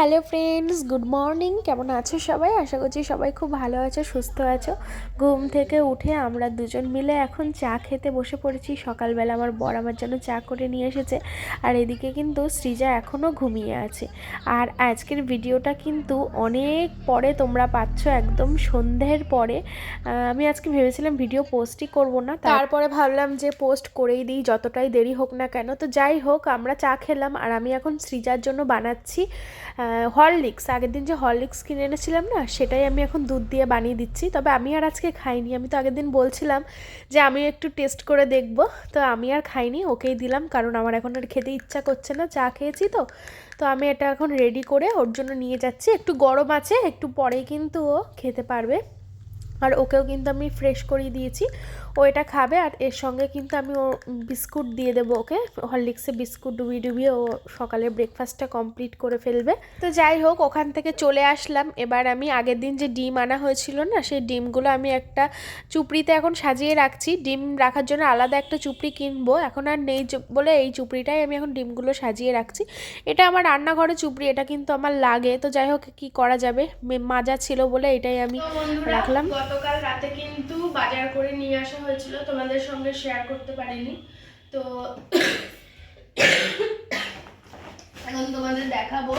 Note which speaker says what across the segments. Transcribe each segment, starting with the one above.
Speaker 1: Hello friends, good morning. কেমন আছো সবাই? আশা করছি সবাই খুব ভালো আছো, সুস্থ আছো। ঘুম থেকে উঠে আমরা দুজন মিলে এখন চা খেতে বসে পড়েছি। সকালবেলা আমার বর আমার জন্য চা করে নিয়ে এসেছে। আর এদিকে কিন্তু সৃজা এখনও ঘুমিয়ে আছে। আর আজকের ভিডিওটা কিন্তু অনেক পরে তোমরা পাচ্ছ, একদম সন্ধ্যের পরে। আমি আজকে ভেবেছিলাম ভিডিও পোস্টই করব না। তারপরে ভাবলাম যে পোস্ট করেই দিই, যতটাই দেরি হোক না কেন। তো যাই হোক, আমরা চা খেলাম। আর আমি এখন সৃজার জন্য বানাচ্ছি হরলিক্স, আগের দিন যে হরলিক্স কিনে এনেছিলাম না, সেটাই আমি এখন দুধ দিয়ে বানিয়ে দিচ্ছি। তবে আমি আর আজকে খাইনি। আমি তো আগের দিন বলছিলাম যে আমি একটু টেস্ট করে দেখব। তো আমি আর খাইনি, ওকেই দিলাম, কারণ আমার এখন আর খেতে ইচ্ছা করছে না, চা খেয়েছি তো। তো আমি এটা এখন রেডি করে ওর জন্য নিয়ে যাচ্ছি। একটু গরম আছে, একটু পরেই কিন্তু ও খেতে পারবে। আর ওকেও কিন্তু আমি ফ্রেশ করিয়ে দিয়েছি। ও এটা খাবে আর এর সঙ্গে কিন্তু আমি ও বিস্কুট দিয়ে দেবো ওকে। হরলিক্সে বিস্কুট ডুবিয়ে ডুবিয়ে ও সকালে ব্রেকফাস্টটা কমপ্লিট করে ফেলবে। তো যাই হোক ওখান থেকে চলে আসলাম। এবার আমি আগের দিন যে ডিম আনা হয়েছিল না সেই ডিমগুলো আমি একটা চুপড়িতে এখন সাজিয়ে রাখছি। ডিম রাখার জন্য আলাদা একটা চুপড়ি কিনবো। এখন আর নেই বলে এই চুপড়িটাই আমি এখন ডিমগুলো সাজিয়ে রাখছি। এটা আমার রান্নাঘরে চুপড়ি এটা কিন্তু আমার লাগে। তো যাই হোক কি করা যাবে? মাজা ছিল বলে এটাই আমি রাখলাম।
Speaker 2: গতকাল রাতে কিন্তু বাজার করে নিয়ে আসা হয়েছিল তোমাদের সঙ্গে শেয়ার করতে পারিনি। তো এখন তোমাদের দেখাবো।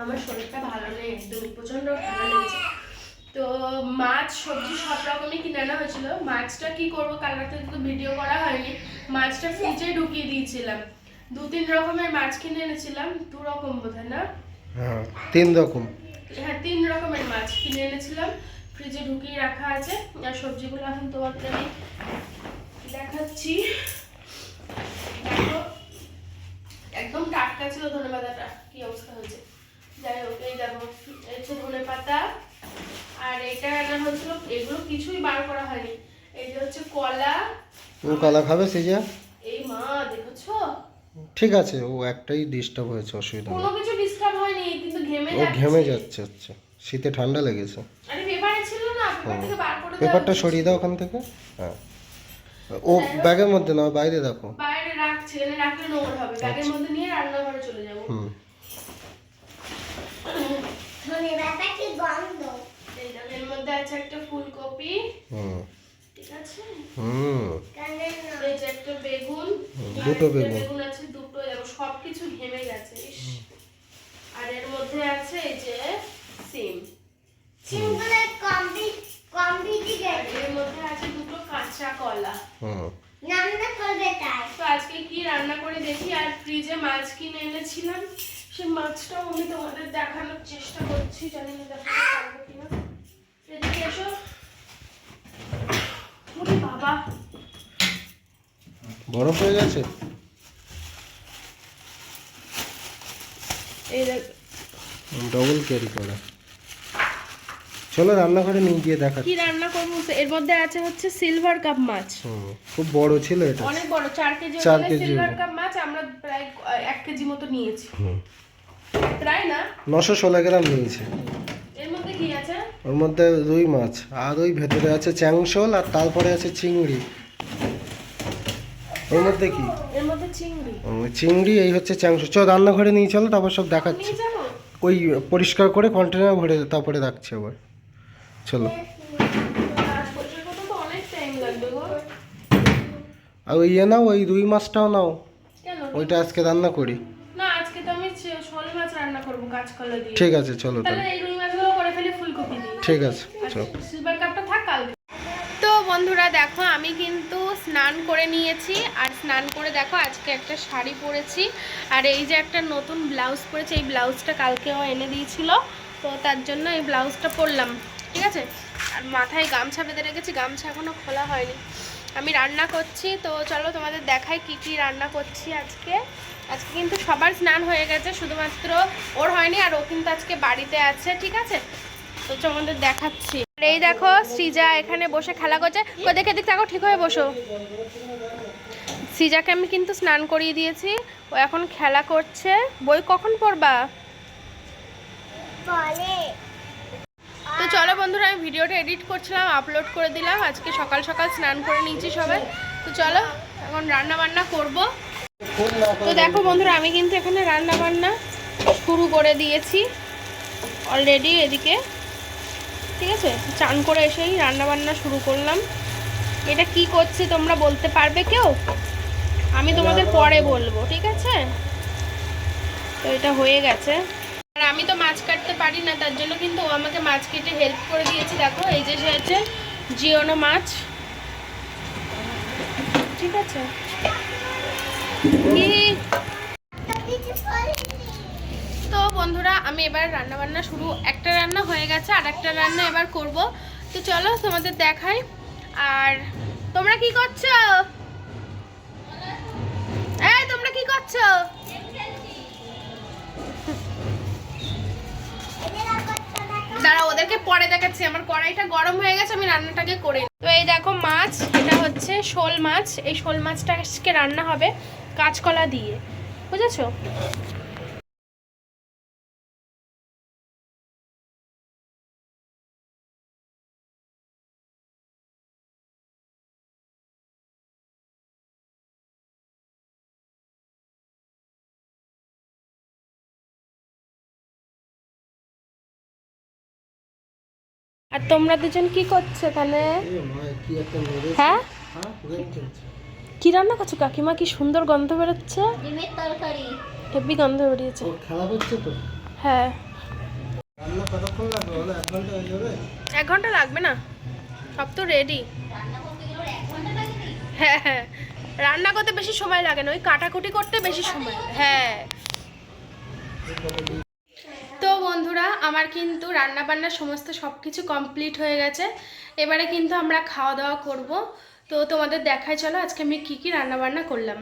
Speaker 2: আমার শরীরটা ভালো নেই একদম প্রচণ্ড ঠান্ডা লেগেছে। তো মাছ সবজি সব রকমই কিনে আনা হয়েছিল। মাছটা কি করব কাল রাতে তো ভিডিও করা হয়নি। মাছটা ফ্রিজে ঢুকিয়ে দিয়েছিলাম। দু তিন রকমের মাছ কিনে এনেছিলাম দু রকম বোধহয় না?
Speaker 3: হ্যাঁ তিন রকম।
Speaker 2: হ্যাঁ তিন রকমের মাছ কিনে এনেছিলাম। ফ্রিজে ঢুকিয়ে রাখা আছে। আর সবজিগুলো এখন তোমাকে আমি দেখাচ্ছি। দেখো একদম টাটকা ছিল ধনে পাতাটা কি অবস্থা হয়েছে? যাই হোক এই দেখো এই হচ্ছে ধনে পাতা আর এটা আনা হয়েছিল এগুলো কিছুই বার করা হয়নি। এই যে হচ্ছে কলা।
Speaker 3: কলা খাবে সিজা?
Speaker 2: এই মা দেখেছ?
Speaker 3: ঠিক আছে ও একটাই ডিস্টার্ব হয়েছে অসুবিধা
Speaker 2: কোনো কিছু ডিস্টার্ব হয়নি কিন্তু ঘেমে যাচ্ছে
Speaker 3: ও ঘেমে যাচ্ছে আচ্ছা। শীতে ঠান্ডা লেগেছে।
Speaker 2: আরে
Speaker 3: পেপারটা সরিয়ে দাও ওখান থেকে? হ্যাঁ। ও ব্যাগের মধ্যে না বাইরে রাখো
Speaker 2: বাইরে রাখছি এনে রাখলে নোংরা হবে। ব্যাগের
Speaker 3: আচ্ছা।
Speaker 2: মধ্যে নিয়ে রান্নাঘরে চলে যাব।
Speaker 3: হুম।
Speaker 2: এই দেখো, এর মধ্যে আছে একটা ফুলকপি।
Speaker 3: হুম।
Speaker 2: ঠিক আছে?
Speaker 3: হুম।
Speaker 2: এই যে একটা বেগুন।
Speaker 3: দুটো বেগুন।
Speaker 2: বেগুন আছে দুটো দেখো সবকিছু ঘেমে গেছে। আর এর মধ্যে আছে এই যে সিম। আর এর মধ্যে আছে দুটো কাঁচা কলা।
Speaker 3: হুম।
Speaker 2: তো আজকে কি রান্না করে দেখি আর ফ্রিজে মাছ কিনে এনেছিলাম সেই মাছটাও আমি তোমাদের দেখানোর চেষ্টা করছি জানি না দেখাতে পারব কিনা। এদিকে এসো। ওরে বাবা।
Speaker 3: বরফ হয়ে গেছে?
Speaker 2: এই দেখ।
Speaker 3: ডবল ক্যারি করা। চলো রান্নাঘরে নিয়ে গিয়ে দেখা
Speaker 2: কি রান্না করব? এর মধ্যে আছে হচ্ছে সিলভার কাপ মাছ।
Speaker 3: খুব বড় ছিল এটা।
Speaker 2: অনেক বড় চার কেজি
Speaker 3: চার কেজি
Speaker 2: সিলভার কাপ মাছ আমরা প্রায় এক কেজি মতো নিয়েছি। প্রায় না?
Speaker 3: নশো ষোলো গ্রাম নিয়েছে।
Speaker 2: এর মধ্যে কি আছে?
Speaker 3: ওর মধ্যে রুই মাছ আর ওই ভেতরে আছে চ্যাংশোল আর তারপরে আছে চিংড়ি। ওর মধ্যে কি?
Speaker 2: এর মধ্যে চিংড়ি।
Speaker 3: চিংড়ি এই হচ্ছে চ্যাংশো চল রান্নাঘরে নিয়ে চলো তারপর সব দেখাচ্ছি। ওই পরিষ্কার করে কন্টেনার ভরে তারপরে রাখছি আবার। চলো। আর ওই ইয়ে নাও ওই রুই মাছটাও নাও। ওইটা আজকে রান্না করি।
Speaker 2: না আজকে তো আমি শোল মাছ রান্না করব কাঁচকলা দিয়ে।
Speaker 3: ঠিক আছে চলো
Speaker 2: তাহলে।
Speaker 3: তাহলে
Speaker 2: এই রুই মাছগুলো করে ফেলি ফুলকপি দিয়ে।
Speaker 3: ঠিক আছে চলো।
Speaker 2: সিলভার কাপটা থাক কালকে। তো বন্ধুরা দেখো আমি কিন্তু স্নান করে নিয়েছি আর স্নান করে দেখো আজকে একটা শাড়ি পরেছি আর এই যে একটা নতুন ব্লাউজ পরেছি এই ব্লাউজটা কালকেও এনে দিয়েছিল তো তার জন্য এই ব্লাউজটা পরলাম। ঠিক আছে? আর মাথায় গামছা বেঁধে রেখেছি, গামছা এখনও খোলা হয়নি। আমি রান্না করছি, তো চলো তোমাদের দেখাই কি কি রান্না করছি আজকে। আজকে কিন্তু সবার স্নান হয়ে গেছে, শুধুমাত্র ওর হয়নি আর ও কিন্তু আজকে বাড়িতে আছে, ঠিক আছে? তো তোমাদের দেখাচ্ছি। এই দেখো, সৃজা এখানে বসে খেলা করছে। ও দেখে দিক থাকো ঠিক হয়ে বসো। সৃজাকে আমি কিন্তু স্নান করিয়ে দিয়েছি। ও এখন খেলা করছে। বই কখন পড়বা? তো চলো বন্ধুরা, আমি ভিডিওটা এডিট করছিলাম আপলোড করে দিলাম। আজকে সকাল সকাল স্নান করে নিয়েছি সবাই। তো চলো, এখন রান্না বান্না করব। তো দেখো বন্ধুরা, আমি কিন্তু এখানে রান্না বান্না শুরু করে দিয়েছি অলরেডি এদিকে। ঠিক আছে? চান করে এসেই রান্না বান্না শুরু করলাম। এটা কি করছি তোমরা বলতে পারবে কেউ? আমি তোমাদের পরে বলব, ঠিক আছে? তো এটা হয়ে গেছে। আমি তো মাছ কাটতে পারি না তার জন্য কিন্তু ও আমাকে মাছ কেটে হেল্প করে দিয়েছে দেখো এই যে সে হচ্ছে জিওনো মাছ। ঠিক আছে? তো বন্ধুরা আমি এবার রান্না বান্না শুরু একটা রান্না হয়ে গেছে আর একটা রান্না এবার করব। তো চলো তোমাদের দেখাই আর তোমরা কি করছ? দেখাচ্ছি আমার কড়াইটা গরম হয়ে গেছে, আমি রান্নাটাকে করে। তো এই দেখো মাছ, এটা হচ্ছে শোল মাছ। এই শোল মাছটা আজকে রান্না হবে কাঁচকলা দিয়ে। বুঝেছ? আর তোমরা দুজন কি করছ তাহলে। হ্যাঁ?
Speaker 3: হ্যাঁ,
Speaker 2: কি রান্না করছ কাকিমা? কি সুন্দর গন্ধ বেরোচ্ছে?
Speaker 4: ডিমের
Speaker 2: হেভি গন্ধ বেরিয়েছে। হ্যাঁ।
Speaker 3: এক
Speaker 2: ঘণ্টা লাগবে না। সব তো রেডি
Speaker 4: রান্না করতে গেলে ওর এক ঘণ্টা লাগে কি?
Speaker 2: হ্যাঁ হ্যাঁ। রান্না করতে বেশি সময় লাগে না ওই কাটাকুটি করতে বেশি সময় হ্যাঁ। তো বন্ধুরা, আমার কিন্তু রান্না বান্না সমস্ত সব কিছু কমপ্লিট হয়ে গেছে। এবারে কিন্তু আমরা খাওয়া দাওয়া করব। তো তোমাদের দেখাই চলো, আজকে আমি কী কী রান্না বান্না করলাম।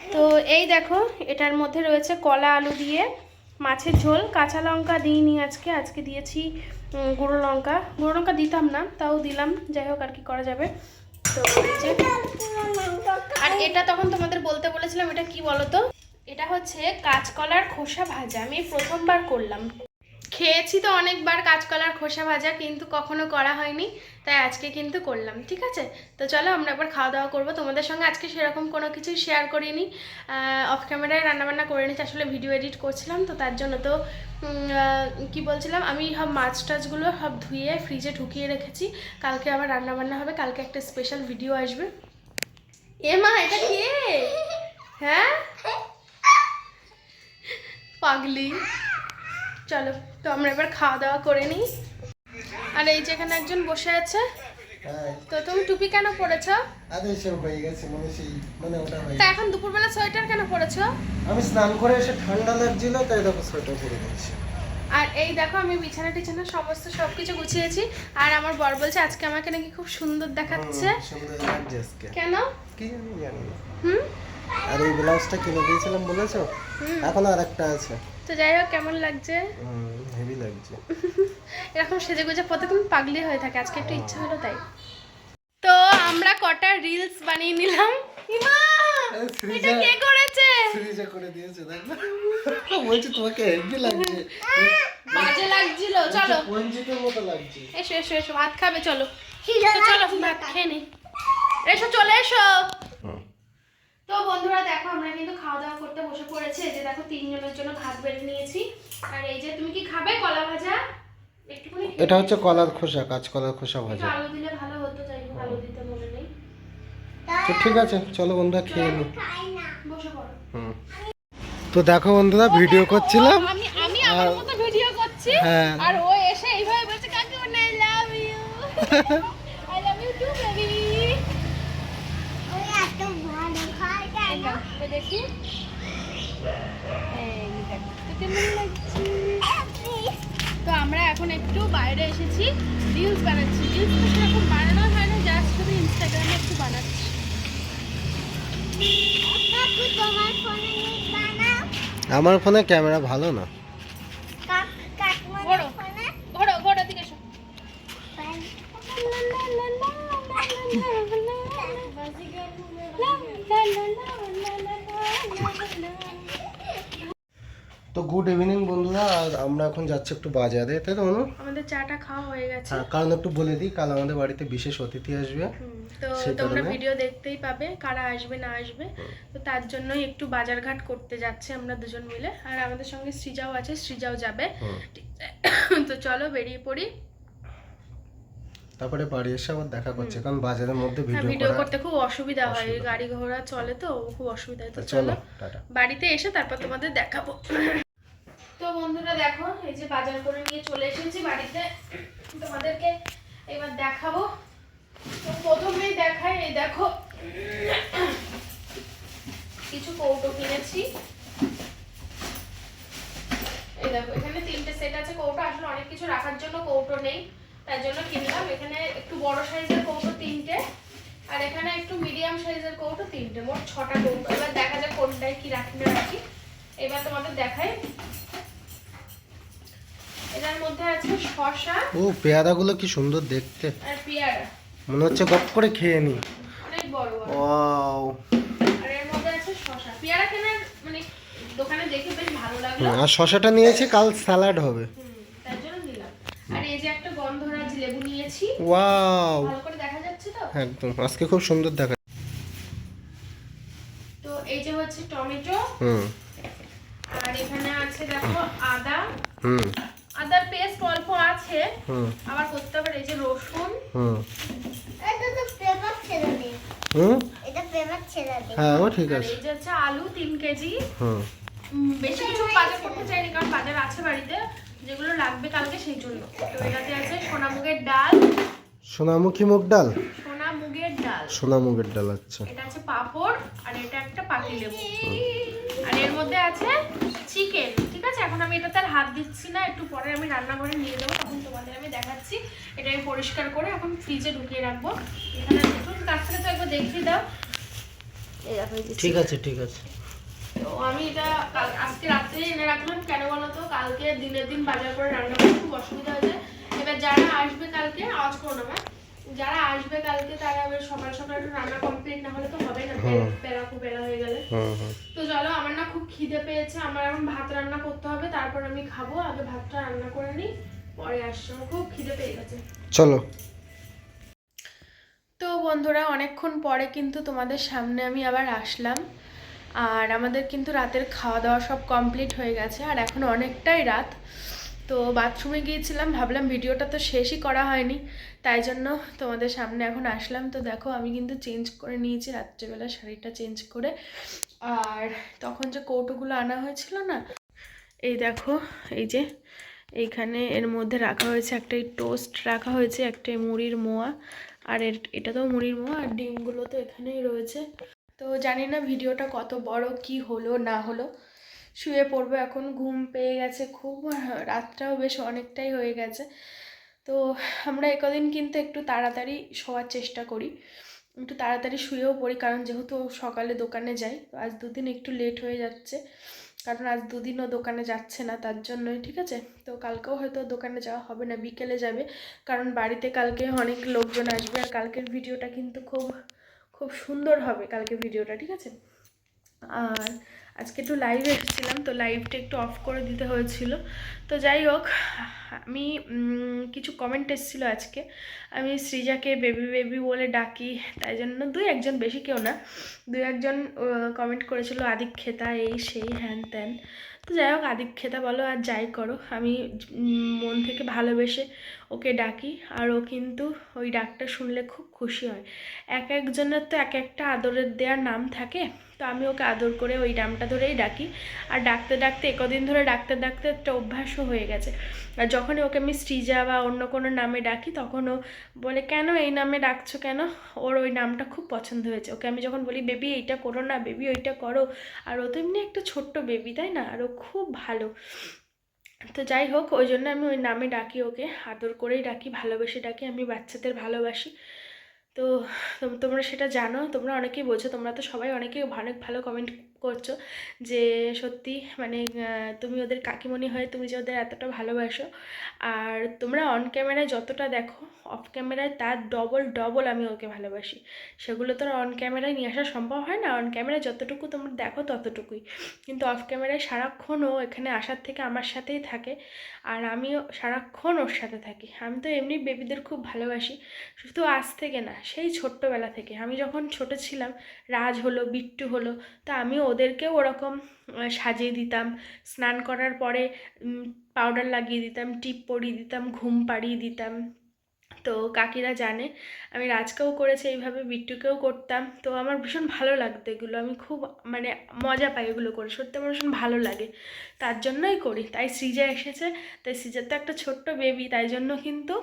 Speaker 2: তো এই দেখো, এটার মধ্যে রয়েছে কলা আলু দিয়ে মাছের ঝোল। কাঁচা লঙ্কা দিইনি আজকে আজকে দিয়েছি গুঁড়ো লঙ্কা। গুঁড়ো লঙ্কা দিতাম না, তাও দিলাম। যাই হোক, আর কি করা যাবে। তো আর এটা তখন তোমাদের বলতে বলেছিলাম, এটা কি বলো তো এটা হচ্ছে কাঁচকলার খোসা ভাজা। আমি প্রথমবার করলাম। খেয়েছি তো অনেকবার কাঁচকলার খোসা ভাজা, কিন্তু কখনো করা হয়নি, তাই আজকে কিন্তু করলাম, ঠিক আছে? তো চলো আমরা একবার খাওয়া দাওয়া করব। তোমাদের সঙ্গে আজকে সেরকম কোনো কিছু শেয়ার করিনি। অফ ক্যামেরায় রান্নাবান্না করে নিচ্ছি আসলে ভিডিও এডিট করছিলাম, তো তার জন্য তো কি বলছিলাম? আমি সব মাছ টাছগুলো সব ধুয়ে ফ্রিজে ঢুকিয়ে রেখেছি। কালকে আবার রান্নাবান্না হবে, কালকে একটা স্পেশাল ভিডিও আসবে। এ মা, এটা কে? হ্যাঁ? পাগলি। চলো তো আমরা এবার খাওয়া দাওয়া করে নিই। আর এই যে এখানে একজন বসে আছে
Speaker 3: হ্যাঁ।
Speaker 2: তো তুমি টুপি কেন পরেছো?
Speaker 3: সব হয়ে গেছে মানে সেই মানে ওটা হয়ে
Speaker 2: তা এখন দুপুরবেলা সোয়েটার কেন পরেছো?
Speaker 3: আমি স্নান করে এসে ঠান্ডা লাগছিল তাই দেখো সোয়েটার পরে
Speaker 2: আর এই দেখো আমি বিছানা টিছানা সমস্ত সব কিছু গুছিয়েছি। আর আমার বর বলছে আজকে আমাকে নাকি খুব সুন্দর দেখাচ্ছে।
Speaker 3: সুন্দর লাগছে আজকে।
Speaker 2: কেন?
Speaker 3: কি জানি
Speaker 2: হুম?
Speaker 3: আর এই ব্লাউজটা কিনে দিয়েছিলাম বলেছ? এখন আর একটা আছে।
Speaker 2: তো যাই হোক কেমন লাগছে?
Speaker 3: হেভি লাগছে।
Speaker 2: এরকম সেজে গুজে প্রত্যেকদিন পাগলি হয়ে থাকে আজকে একটু ইচ্ছা হলো তাই। তো আমরা কটা রিলস বানিয়ে নিলাম। ইমা
Speaker 3: আরে
Speaker 2: এটা
Speaker 3: সৃজা
Speaker 2: কে করেছে?
Speaker 3: সৃজা করে দিয়েছে দেখো। বলছি তোমাকে হেভি লাগছে।
Speaker 2: বাজে লাগছিল চলো।
Speaker 3: পঞ্জিতের মতো লাগছে।
Speaker 2: এসো এসো এসো ভাত খাবে চলো। তো চলো ভাত খেয়ে নি। এসো চলে এসো। তো বন্ধুরা দেখো আমরা কিন্তু খাওয়া দাওয়া করতে বসে পড়েছি। এই যে দেখো তিনজনের জন্য ভাত বেড়ে নিয়েছি। আর এই যে তুমি কি খাবে কলা ভাজা? একটুখানি
Speaker 3: এটা হচ্ছে কলার খোসা কাঁচকলার খোসা ভাজা।
Speaker 2: আলু দিলে ভালো হতো যাই হোক আলু দিতে মনে নেই।
Speaker 3: তো ঠিক আছে চলো বন্ধুরা খেয়ে নি।
Speaker 2: বসে পড়ো।
Speaker 3: হুম। তো দেখো বন্ধুরা ভিডিও করছিলাম।
Speaker 2: আমি আমি আমার মতো ভিডিও করছি।
Speaker 3: হ্যাঁ।
Speaker 2: আর ও এসে এইভাবে বলছে কাকে I love you I love you too baby
Speaker 4: ওই এত ভালো?
Speaker 2: দেখি এই তো কেমন লাগছে তো আমরা এখন একটু বাইরে এসেছি রিলস বানাচ্ছি রিলস তো সেরকম বানানো হয় না জাস্ট তুমি ইনস্টাগ্রামে একটু বানাচ্ছি
Speaker 4: কাকু তোমার ফোনে নেট বানাও
Speaker 3: আমার ফোনে ক্যামেরা ভালো না
Speaker 4: কাক কাকিমার
Speaker 2: বড়।
Speaker 4: ফোনে
Speaker 2: ঘোড়ো ঘোড়ো দিকে এসো
Speaker 3: তো গুড ইভিনিং বন্ধুরা আর আমরা এখন যাচ্ছি একটু বাজারে তাই তো অনু?
Speaker 2: আমাদের চাটা খাওয়া হয়ে গেছে।
Speaker 3: হ্যাঁ কারণ একটু বলে দিই কাল আমাদের বাড়িতে বিশেষ অতিথি আসবে।
Speaker 2: তো তোমরা ভিডিও দেখতেই পাবে কারা আসবে না আসবে। তো তার জন্যই একটু বাজার ঘাট করতে যাচ্ছে আমরা দুজন মিলে। আর আমাদের সঙ্গে সৃজাও আছে সৃজাও যাবে। ঠিক আছে? তো চলো বেরিয়ে পড়ি।
Speaker 3: তারপরে বাড়ি এসে আবার দেখা করছে কারণ বাজারের মধ্যে
Speaker 2: হ্যাঁ
Speaker 3: ভিডিও
Speaker 2: ভিডিও করতে খুব অসুবিধা হয় গাড়ি ঘোড়া চলে তো খুব অসুবিধা হয় তো
Speaker 3: চলো
Speaker 2: বাড়িতে এসে তারপর তোমাদের দেখাবো। তো বন্ধুরা দেখো এই যে বাজার করে নিয়ে চলে এসেছি বাড়িতে তোমাদেরকে এবার দেখাবো। তো প্রথমেই দেখাই এই দেখো কিছু কৌটো কিনেছি। এই দেখো এখানে তিনটে সেট আছে কৌটো আসলে অনেক কিছু রাখার জন্য কৌটো নেই। তার জন্য কিনলাম। এখানে একটু বড় সাইজের কৌটো তিনটে আর এখানে একটু মিডিয়াম সাইজের কৌটো তিনটে মোট ছটা কৌটো। এবার দেখা যাক কোনটায় কি রাখি না রাখি। এবার তোমাদের দেখাই। এটার মধ্যে আছে শসা
Speaker 3: ও পেয়ারাগুলো কি সুন্দর দেখতে।
Speaker 2: আর পেয়ারা।
Speaker 3: মনে হচ্ছে গপ করে খেয়ে নি।
Speaker 2: অনেক বড় বড়।
Speaker 3: ওয়াও।
Speaker 2: আর এর মধ্যে আছে শসা। পেয়ারা কেনার মানে দোকানে দেখে বেশ ভালো লাগল।
Speaker 3: আর শশাটা নিয়েছি কাল স্যালাড হবে।
Speaker 2: হুম, তার জন্য নিলাম আর এই যে একটা গন্ধরাজ লেবু
Speaker 3: ওয়াও
Speaker 2: ভালো করে দেখা যাচ্ছে তো?
Speaker 3: একদম আজকে খুব সুন্দর দেখা
Speaker 2: তো এই যে হচ্ছে টমেটো।
Speaker 3: হুম।
Speaker 2: আর এখানে আছে দেখো আদা।
Speaker 3: হুম।
Speaker 2: আদার পেস্ট অল্প আছে।
Speaker 3: হুম।
Speaker 2: আবার করতে হবে এই যে রসুন।
Speaker 3: হুম।
Speaker 4: এটা তো পেপার ছেড়ে দে
Speaker 3: হুম?
Speaker 4: এটা পেপার ছেড়ে দে
Speaker 3: হ্যাঁ ও ঠিক আছে।
Speaker 2: এই যে হচ্ছে আলু তিন কেজি।
Speaker 3: হুম।
Speaker 2: বেশি কিছু বাজার করতে চাইনি কারণ বাজার আছে বাড়িতে। যেগুলো লাগবে কালকে সেই জন্য। তো এটাতে আছে সোনা মুগের ডাল।
Speaker 3: সোনামুখী মুগ ডাল?
Speaker 2: সোনা মুগের ডাল।
Speaker 3: সোনা মুগের ডাল আচ্ছা।
Speaker 2: এটা আছে পাপড় আর এটা একটা পাতি লেবু। আর এর মধ্যে আছে চিকেন ঠিক আছে? এখন আমি এটাতে আর হাত দিচ্ছি না একটু পরে আমি রান্নাঘরে নিয়ে যাব তখন তোমাদের আমি দেখাচ্ছি। এটা আমি পরিষ্কার করে এখন ফ্রিজে ঢুকিয়ে রাখব। এখানে দেখুন কাছ থেকে তো একবার দেখিয়ে দাও।
Speaker 3: ঠিক আছে ঠিক আছে।
Speaker 2: তো আমি এটা আজকে রাত্রে এনে রাখলাম। কেন বলো তো কালকে দিনের দিন বাজার করে রান্না করতে খুব অসুবিধা হয়ে যায়। এবার যারা আসবে কালকে আওয়াজ করো না যারা আসবে কালকে তারা এবার সকাল সকাল একটু রান্না কমপ্লিট না হলে তো হবে না। বেলা খুব বেলা হয়ে গেলে। তো চলো আমার না খুব খিদে পেয়েছে। আমার এখন ভাত রান্না করতে হবে তারপর আমি খাব। আগে ভাতটা রান্না করে নিই পরে আসছি। খুব খিদে পেয়ে গেছে।
Speaker 3: চলো।
Speaker 2: তো বন্ধুরা অনেকক্ষণ পরে কিন্তু তোমাদের সামনে আমি আবার আসলাম। আর আমাদের কিন্তু রাতের খাওয়া দাওয়া সব কমপ্লিট হয়ে গেছে, আর এখন অনেকটাই রাত। তো বাথরুমে গিয়েছিলাম, ভাবলাম ভিডিওটা তো শেষই করা হয়নি, তাই জন্য তোমাদের সামনে এখন আসলাম। তো দেখো, আমি কিন্তু চেঞ্জ করে নিয়েছি, রাত্রেবেলা শাড়িটা চেঞ্জ করে। আর তখন যে কৌটোগুলো আনা হয়েছিল না, এই দেখো, এই যে এইখানে এর মধ্যে রাখা হয়েছে একটা টোস্ট রাখা হয়েছে, একটা মুড়ির মোয়া। আর এটা তো মুড়ির মোয়া, আর ডিমগুলো তো এখানেই রয়েছে। তো জানি না ভিডিওটা কত বড়, কি হলো, না হলো। শুয়ে পড়ব এখন, ঘুম পেয়ে গেছে খুব রাতটাও বেশ অনেকটাই হয়ে গেছে। তো আমরা একদিন কিন্তু একটু তাড়াতাড়ি শোয়ার চেষ্টা করি। একটু তাড়াতাড়ি শুয়েও পড়ি, কারণ যেহেতু সকালে দোকানে যাই, তো আজ দুদিন একটু লেট হয়ে যাচ্ছে। কারণ আজ দুদিনও দোকানে যাচ্ছে না তার জন্যই, ঠিক আছে? তো কালকেও হয়তো দোকানে যাওয়া হবে না, বিকেলে যাবে। কারণ বাড়িতে কালকে অনেক লোকজন আসবে, আর কালকের ভিডিওটা কিন্তু খুব খুব সুন্দর হবে কালকে ভিডিওটা, ঠিক আছে? আর আজকে একটু লাইভে এসেছিলাম, তো লাইভটা একটু অফ করে দিতে হয়েছিল। তো যাই হোক, আমি কিছু কমেন্ট এসেছিল আজকে। আমি সৃজাকে বেবি বেবি বলে ডাকি, তাই জন্য দুই একজন, বেশি কেউ না। দুই একজন কমেন্ট করেছিল, আদিক্ষেতা, এই সেই, হ্যান ত্যান। তো যাই হোক আদিক্ষেতা বলো, আর যাই করো। আমি মন থেকে ভালোবেসে ওকে ডাকি, আর ও কিন্তু ওই ডাকটা শুনলে খুব খুশি হয়। এক একজনের তো এক একটা আদরের দেওয়ার নাম থাকে, তো আমি ওকে আদর করে ওই নামটা ধরেই ডাকি। আর ডাকতে ডাকতে, একদিন ধরে ডাকতে ডাকতে একটা অভ্যাসও হয়ে গেছে। আর যখনই ওকে আমি শ্রীজা বা অন্য কোনো নামে ডাকি, তখন ও বলে, কেন এই নামে ডাকছো কেন? ওর ওই নামটা খুব পছন্দ হয়েছে। ওকে আমি যখন বলি, বেবি, এইটা করো না, বেবি, ওইটা করো। আর ও তো এমনি একটা ছোট্ট বেবি, তাই না? আর ও খুব ভালো। তো যাই হোক, ওই জন্য আমি ওই নামে ডাকি ওকে। আদর করেই ডাকি, ভালোবেসে ডাকি, আমি বাচ্চাদের ভালোবাসি। তো, তোম- তোমরা সেটা জানো, তোমরা অনেকেই বোঝো, তোমরা তো সবাই অনেকেই অনেক ভালো কমেন্ট
Speaker 1: করছ যে সত্যি মানে তুমি ওদের কাকিমণি হয়ে তুমি যে ওদের এতটা ভালোবাসো। আর তোমরা অন ক্যামেরায় যতটা দেখো অফ ক্যামেরায় তার ডবল ডবল আমি ওকে ভালোবাসি। সেগুলো তো অন ক্যামেরায় নিয়ে আসা সম্ভব হয় না। অন ক্যামেরায় যতটুকু তোমরা দেখো ততটুকুই। কিন্তু অফ ক্যামেরায় সারাক্ষণ ও এখানে আসার থেকে আমার সাথেই থাকে। আর আমিও সারাক্ষণ ওর সাথে থাকি। আমি তো এমনি বেবিদের খুব ভালোবাসি। শুধু আজ থেকে না, সেই ছোট্টবেলা থেকে। আমি যখন ছোট ছিলাম, রাজ হলো, বিট্টু হলো, তা আমি ওদেরকেও ওরকম সাজিয়ে দিতাম। স্নান করার পরে পাউডার লাগিয়ে দিতাম, টিপ পরিয়ে দিতাম, ঘুম পাড়িয়ে দিতাম। তো কাকিরা জানে, আমি রাজকেও করেছি, এইভাবে বিট্টুকেও করতাম। তো আমার ভীষণ ভালো লাগতো এগুলো, আমি খুব মানে মজা পাই এগুলো করে, সত্যি আমার ভীষণ ভালো লাগে। তার জন্যই করি, তাই সৃজা এসেছে, তাই সৃজার তো একটা ছোট্ট বেবি তাই জন্য কিন্তু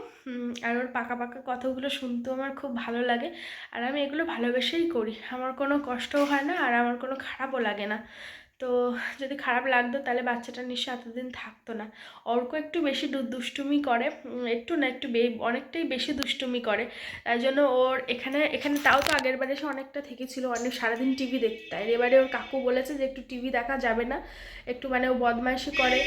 Speaker 1: আর ওর পাকা পাকা কথাগুলো শুনতেও আমার খুব ভালো লাগে। আর আমি এগুলো ভালোবেসেই করি, আমার কোনো কষ্টও হয় না, আর আমার কোনো খারাপও লাগে না। তো যদি খারাপ লাগতো তাহলে বাচ্চাটা নিশ্চয়ই এতদিন থাকতো না। অর্ক একটু বেশি দুষ্টুমি করে একটু না একটু অনেকটাই বেশি দুষ্টুমি করে। তাই জন্য ওর এখানে এখানে তাও তো আগের বারে সে অনেকটা থেকেছিল, অনেক সারাদিন টিভি দেখতে। আর এবারে ওর কাকু বলেছে যে একটু টিভি দেখা যাবে না, একটু মানে ও বদমাইশি করে।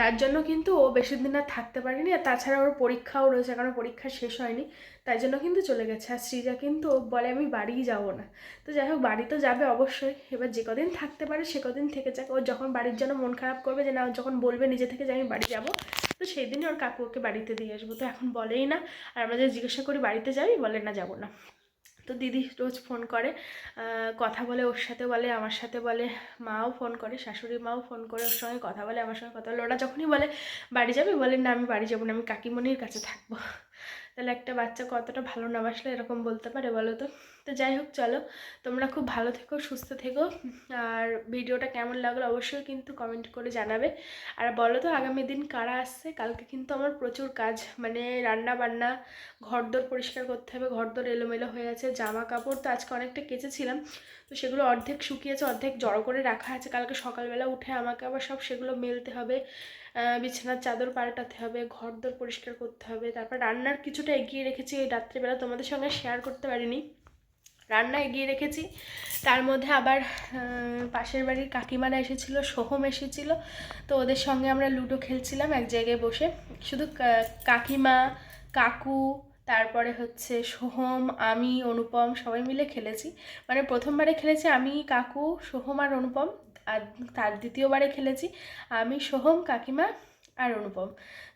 Speaker 1: তার জন্য কিন্তু ও বেশি দিন আর থাকতে পারেনি। আর তাছাড়া ওর পরীক্ষাও রয়েছে কারণ পরীক্ষা শেষ হয়নি। তাই জন্য কিন্তু চলে গেছে। আর শ্রীজা কিন্তু বলে, আমি বাড়িই যাব না। তো যাই হোক, বাড়ি তো যাবে অবশ্যই। এবার যে কদিন থাকতে পারে, সে কদিন থেকে যাক। ও যখন বাড়ির জন্য মন খারাপ করবে যে, না যখন বলবে নিজে থেকে যে, আমি বাড়ি যাব, তো সেই দিনই ওর কাকু ওকে বাড়িতে দিয়ে আসব। তো এখন বলেই না। আর আমরা যে জিজ্ঞাসা করি, বাড়িতে যাবি? বলে, না, যাব না। তো দিদি রোজ ফোন করে কথা বলে, ওর সাথে বলে, আমার সাথে বলে, মাও ফোন করে, শাশুড়ি মাও ফোন করে ওর সঙ্গে কথা বলে, আমার সঙ্গে কথা বলে। ওরা যখনই বলে, বাড়ি যাবে? বলে, না, আমি বাড়ি যাব না, আমি কাকিমণির কাছে থাকব। তাহলে একটা বাচ্চা কতটা ভালো না বাসলে এরকম বলতে পারে বলো তো? তো যাই হোক, চলো। তোমরা খুব ভালো থেকো, সুস্থ থেকো। আর ভিডিওটা কেমন লাগল অবশ্যই কিন্তু কমেন্ট করে জানাবে। আর বলো তো, আগামী দিন কারা আসছে? কালকে কিন্তু আমার প্রচুর কাজ। মানে রান্না বান্না ঘরদোর পরিষ্কার করতে হবে, ঘরদোর এলোমেলো হয়ে আছে জামা কাপড় তো আজকে অনেকটা কেচেছিলাম। তো সেগুলো অর্ধেক শুকিয়েছে, অর্ধেক জড়ো করে রাখা আছে। কালকে সকালবেলা উঠে আমাকে আবার সব সেগুলো মেলতে হবে। বিছানার চাদর পাল্টাতে হবে, ঘরদোর পরিষ্কার করতে হবে, তারপর রান্নার কিছুটা এগিয়ে রেখেছি, এই রাত্রিবেলা তোমাদের সঙ্গে শেয়ার করতে পারিনি। রান্না এগিয়ে রেখেছি, তার মধ্যে আবার পাশের বাড়ির কাকিমারা এসেছিল, সোহম এসেছিল, তো ওদের সঙ্গে আমরা লুডো খেলছিলাম এক জায়গায় বসে। শুধু কাকিমা, কাকু, তারপরে হচ্ছে সোহম, আমি, অনুপম সবাই মিলে খেলেছি। মানে প্রথমবারে খেলেছি আমি, কাকু, সোহম আর অনুপম। আর তার দ্বিতীয়বারে খেলেছি আমি সোহম, কাকিমা আর অনুপম।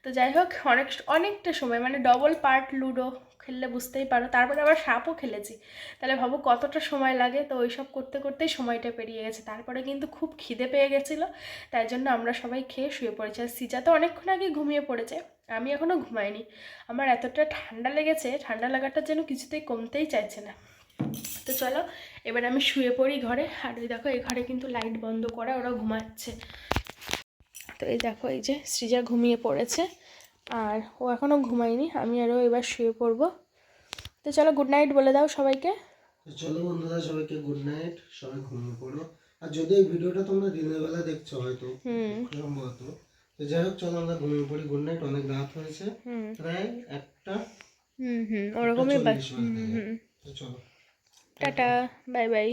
Speaker 1: তো যাই হোক, অনেক, অনেকটা সময় মানে ডবল পার্ট লুডো খেললে বুঝতেই পারো। তারপরে আবার সাপও খেলেছি। তাহলে ভাবো কতটা সময় লাগে। তো ওইসব করতে করতেই সময়টা পেরিয়ে গেছে। তারপরে কিন্তু খুব খিদে পেয়ে গেছিল। তাই জন্য আমরা সবাই খেয়ে শুয়ে পড়েছি। আর সিজা তো অনেকক্ষণ আগে ঘুমিয়ে পড়েছে। আমি এখনও ঘুমাইনি। আমার এতটা ঠান্ডা লেগেছে, ঠান্ডা লাগাটা যেন কিছুতেই কমতেই চাইছে না। তো চলো এবার আমি শুয়ে পড়ি ঘরে। আর ওই দেখো এই ঘরে কিন্তু লাইট বন্ধ করা ওরা ঘুমাচ্ছে। তো এই দেখো এই যে সৃজা ঘুমিয়ে পড়েছে। আর ও এখনও ঘুমায়নি আমি আরও এবার শুয়ে পড়ব। তো চলো গুড নাইট বলে দাও সবাইকে।
Speaker 3: চলো বন্ধুরা সবাইকে গুড নাইট সবাই ঘুমিয়ে পড়ো। আর যদি এই ভিডিওটা তোমরা দিনের বেলা দেখছ হয়তো সম্ভবত। তো যাই হোক চলো আমরা ঘুমিয়ে পড়ি। গুড নাইট অনেক রাত হয়েছে। প্রায় একটা
Speaker 1: হুম হুম ওরকমই
Speaker 3: চলো।
Speaker 1: Tata bye bye